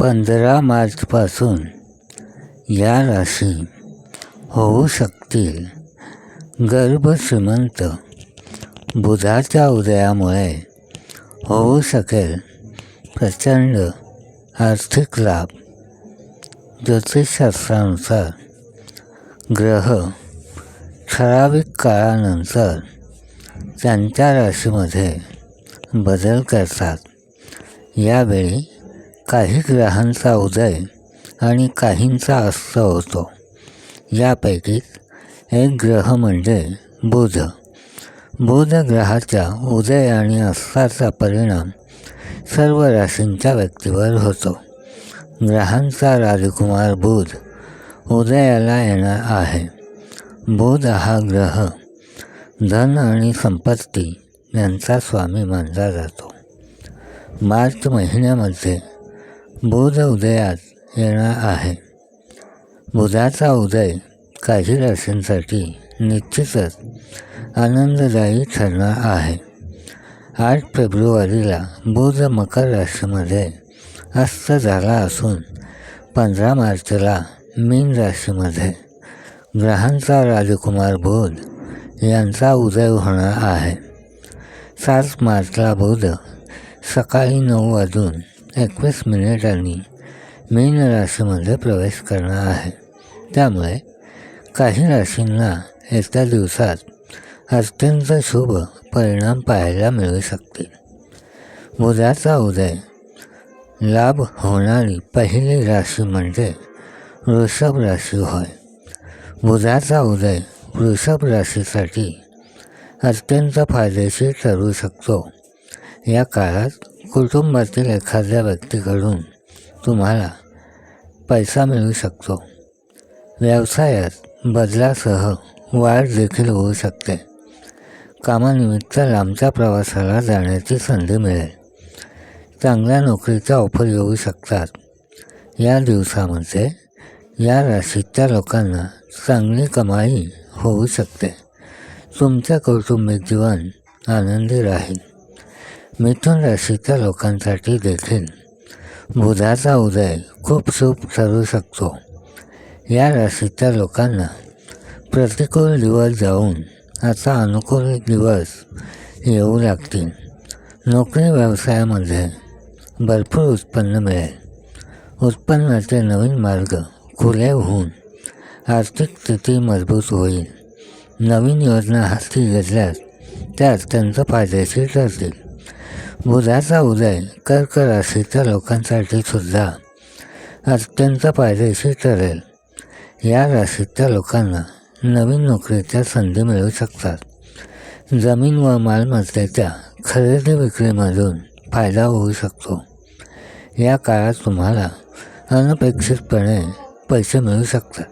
पंधरा मार्चपासून या राशी होऊ शकतील गर्भश्रीमंत बुधाच्या उदयामुळे होऊ शकेल. प्रचंड आर्थिक लाभ. ज्योतिषशास्त्रानुसार ग्रह ठराविक काळानंतर त्यांच्या राशीमध्ये बदल करतात. यावेळी काही ग्रहांचा उदय आणि काहींचा अस्त होतो. यापैकीच एक ग्रह म्हणजे बुध. बुध ग्रहाच्या उदय आणि अस्ताचा परिणाम सर्व राशींच्या व्यक्तीवर होतो. ग्रहांचा राजकुमार बुध उदयाला येणार आहे. बुध हा ग्रह धन आणि संपत्ती यांचा स्वामी मानला जातो. मार्च महिन्यामध्ये बुध उदयात येणार आहे. बुधाचा उदय काही राशींसाठी निश्चितच आनंददायी ठरणार आहे. आठ फेब्रुवारीला बुध मकर राशीमध्ये अस्त झाला असून पंधरा मार्चला मीन राशीमध्ये ग्रहांचा राजकुमार बुध यांचा उदय होणार आहे. सात मार्चला बुध सकाळी नऊ वाजून एकवीस मिनिटांनी मीन राशीमध्ये प्रवेश करणार आहे. त्यामुळे काही राशींना एका दिवसात अत्यंत शुभ परिणाम पाहायला मिळू शकतील. बुधाचा उदय. लाभ होणारी पहिली राशी म्हणजे वृषभ राशी होय. बुधाचा उदय. वृषभ राशीसाठी अत्यंत फायदेशीर ठरू शकतो. या काळात कुटुंबातील एखाद्या व्यक्तीकडून तुम्हाला पैसा मिळू शकतो. व्यवसायात बदलासह वाढ देखील होऊ शकते. कामानिमित्त लांबच्या प्रवासाला जाण्याची संधी मिळेल. चांगल्या नोकरीचा ऑफर येऊ शकतात. या दिवसामध्ये या राशीच्या लोकांना चांगली कमाई होऊ शकते. तुमचे कौटुंबिक जीवन आनंदी राहील. मिथुन राशीच्या लोकांसाठी देखील बुधाचा उदय खूप शुभ ठरू शकतो. या राशीच्या लोकांना प्रतिकूल दिवस जाऊन आता अनुकूल दिवस येऊ लागतील. नोकरी व्यवसायामध्ये भरपूर उत्पन्न मिळेल. उत्पन्नाचे नवीन मार्ग खुले होऊन आर्थिक स्थिती मजबूत होईल. नवीन योजना हाती घेतल्यास त्या अत्यंत फायदेशीर ठरतील. बुधाचा उदय कर्क राशीच्या लोकांसाठी सुद्धा अत्यंत फायदेशीर ठरेल. या राशीच्या लोकांना नवीन नोकरीच्या संधी मिळू शकतात. जमीन व मालमत्तेच्या खरेदी विक्रीमधून फायदा होऊ शकतो. या काळात तुम्हाला अनपेक्षितपणे पैसे मिळू शकतात.